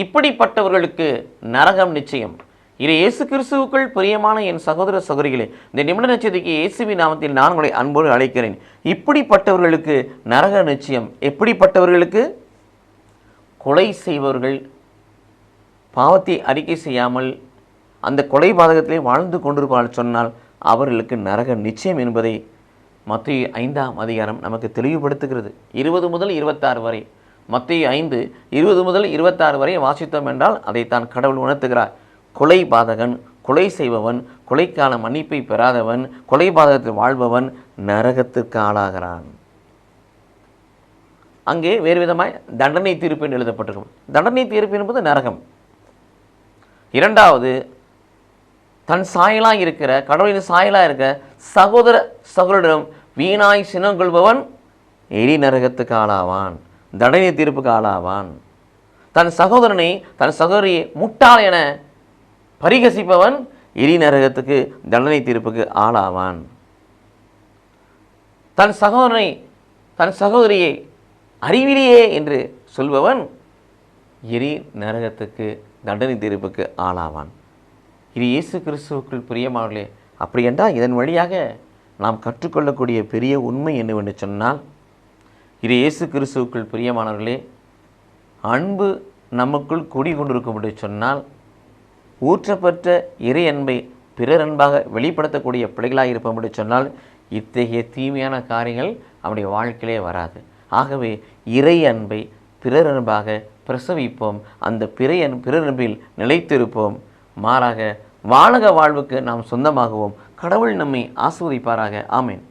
இப்படிப்பட்டவர்களுக்கு நரகம் நிச்சயம். இது இயேசு கிறிஸ்துவுக்குள் பிரியமான என் சகோதர சகோதரிகளே இந்த நிமிட நட்சத்திரக்கு இயேசுவி நாமத்தில் நான் உங்களை அன்போடு அழைக்கிறேன். இப்படிப்பட்டவர்களுக்கு நரக நிச்சயம். எப்படிப்பட்டவர்களுக்கு? கொலை செய்பவர்கள் பாவத்தை அறிக்கை செய்யாமல் அந்த கொலை பாதகத்திலே வாழ்ந்து கொண்டிருப்பார்கள் சொன்னால் அவர்களுக்கு நரக நிச்சயம் என்பதை மத்திய ஐந்தாம் அதிகாரம் நமக்கு தெளிவுபடுத்துகிறது. இருபது முதல் இருபத்தாறு வரை மத்திய ஐந்து இருபது முதல் இருபத்தாறு வரை வாசித்தோம் என்றால் அதைத்தான் கடவுள் உணர்த்துகிறார். கொலை பாதகன் கொலை செய்பவன் கொலைக்கான மன்னிப்பை பெறாதவன் கொலை பாதகத்தில் வாழ்பவன் நரகத்திற்கு ஆளாகிறான். அங்கே வேறு விதமாய் தண்டனை தீர்ப்பு என்று எழுதப்பட்டிருக்கும். தண்டனை தீர்ப்பு என்பது நரகம். இரண்டாவது தன் சாயலாக இருக்கிற கடவுளின் சாயலாக இருக்க சகோதர சகோதரிடம் வீணாய் சினம் கொள்பவன் எரி நரகத்துக்கு ஆளாவான். தண்டனை தீர்ப்புக்கு ஆளாவான். தன் சகோதரனை தன் சகோதரியை முட்டாள் என பரிகசிப்பவன் எரி நரகத்துக்கு தண்டனை தீர்ப்புக்கு ஆளாவான். தன் சகோதரனை தன் சகோதரியை அறிவிலேயே என்று சொல்பவன் எரி நரகத்துக்கு தண்டனை தீர்ப்புக்கு ஆளாவான். இது இயேசு கிறிஸ்துவுக்குள் பிரியமானே அப்படி என்றால் இதன் வழியாக நாம் கற்றுக்கொள்ளக்கூடிய பெரிய உண்மை என்னவென்று சொன்னால் இது இயேசு கிறிஸ்துவுக்குள் பிரியமானவர்களே அன்பு நமக்குள் குடிகொண்டிருக்கும் என்று சொன்னால் ஊற்றப்பட்ட இறை அன்பை பிறர் அன்பாக வெளிப்படுத்தக்கூடிய பிள்ளைகளாக இருப்போம் என்று சொன்னால் இத்தகைய தீமையான காரியங்கள் அவருடைய வாழ்க்கையிலே வராது. ஆகவே இறை அன்பை பிறர் அன்பாக பிரசவிப்போம். அந்த பிறை அன் பிறர் அன்பில் நிலைத்திருப்போம். மாறாக வாழக வாழ்வுக்கு நாம் சொந்தமாகவும். கடவுள் நம்மை ஆசிர்வதிப்பாராக. ஆமேன்.